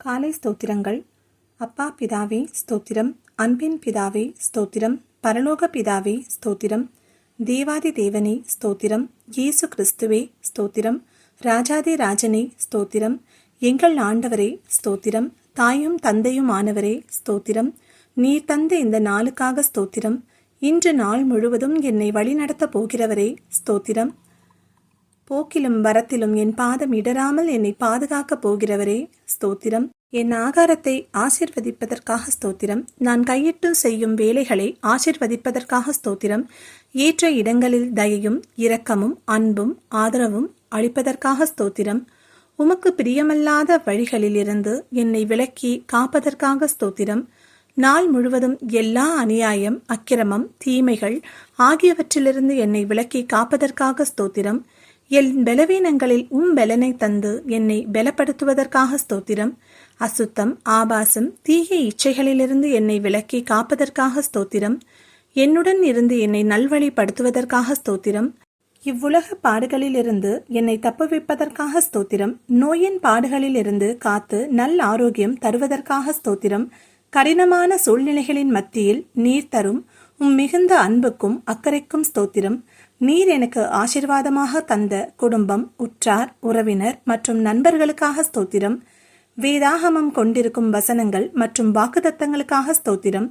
காலை ஸ்தோத்திரங்கள். அப்பா பிதாவே ஸ்தோத்திரம் அன்பின் பிதாவே ஸ்தோத்திரம் பரலோக பிதாவே ஸ்தோத்திரம் தேவாதி தேவனே ஸ்தோத்திரம் இயேசு கிறிஸ்துவே ஸ்தோத்திரம் ராஜாதி ராஜனே ஸ்தோத்திரம் எங்கள் ஆண்டவரே ஸ்தோத்திரம் தாயும் தந்தையும் ஆனவரே ஸ்தோத்திரம் நீர் தந்த இந்த நாளுக்காக ஸ்தோத்திரம் இன்று நாள் முழுவதும் என்னை வழிநடத்தப் போகிறவரே ஸ்தோத்திரம் போக்கிலும் வரத்திலும் என் பாதம் இடராமல் என்னை பாதுகாக்கப் போகிறவரே ஸ்தோத்திரம். என் ஆகாரத்தை ஆசிர்வதிப்பதற்காக ஸ்தோத்திரம். நான் கையிட்டு செய்யும் வேலைகளை ஆசிர்வதிப்பதற்காக ஸ்தோத்திரம். ஏற்ற இடங்களில் தயையும் இரக்கமும் அன்பும் ஆதரவும் அளிப்பதற்காக ஸ்தோத்திரம். உமக்கு பிரியமல்லாத வழிகளிலிருந்து என்னை விலக்கி காப்பதற்காக ஸ்தோத்திரம். நாள் முழுவதும் எல்லா அநியாயம் அக்கிரமம் தீமைகள் ஆகியவற்றிலிருந்து என்னை விலக்கி காப்பதற்காக ஸ்தோத்திரம். என் பலவீனங்களில் உம் பலனை தந்து என்னை பலப்படுத்துவதற்காக ஸ்தோத்திரம். அசுத்தம் ஆபாசம் தீய இச்சைகளிலிருந்து என்னை விலக்கி காப்பதற்காக ஸ்தோத்திரம். என்னுடன் இருந்து என்னை நல்வழிப்படுத்துவதற்காக ஸ்தோத்திரம். இவ்வுலக பாடுகளிலிருந்து என்னை தப்புவிப்பதற்காக ஸ்தோத்திரம். நோயின் பாடுகளிலிருந்து காத்து நல் ஆரோக்கியம் தருவதற்காக ஸ்தோத்திரம். கடினமான சூழ்நிலைகளின் மத்தியில் நீர் தரும். உம் மிகுந்த அன்புக்கும் அக்கறைக்கும் ஸ்தோத்திரம். நீர் எனக்கு ஆசிர்வாதமாக தந்த குடும்பம் உற்றார் உறவினர் மற்றும் நண்பர்களுக்காக ஸ்தோத்திரம். வேதாகமம் கொண்டிருக்கும் வசனங்கள் மற்றும் வாக்குதத்தங்களுக்காக ஸ்தோத்திரம்.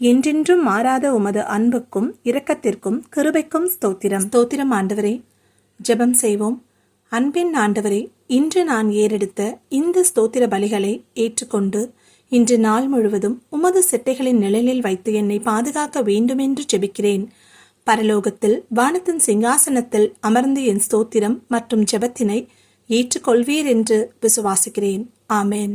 என்றென்றும் மாறாத உமது அன்புக்கும் இரக்கத்திற்கும் கிருபைக்கும் ஸ்தோத்திரம். ஸ்தோத்திரம் ஆண்டவரே ஜெபம் செய்வோம். அன்பின் ஆண்டவரே இன்று நான் ஏறெடுத்த இந்த ஸ்தோத்திர பலிகளை ஏற்றுக்கொண்டு இன்று நாள் முழுவதும் உமது சிட்டைகளின் நிழலில் வைத்து என்னை பாதுகாக்க வேண்டுமென்று ஜெபிக்கிறேன். பரலோகத்தில் வானத்தின் சிங்காசனத்தில் அமர்ந்து என் ஸ்தோத்திரம் மற்றும் ஜெபத்தினை ஏற்றுக்கொள்வீர் என்று விசுவாசிக்கிறேன். ஆமேன்.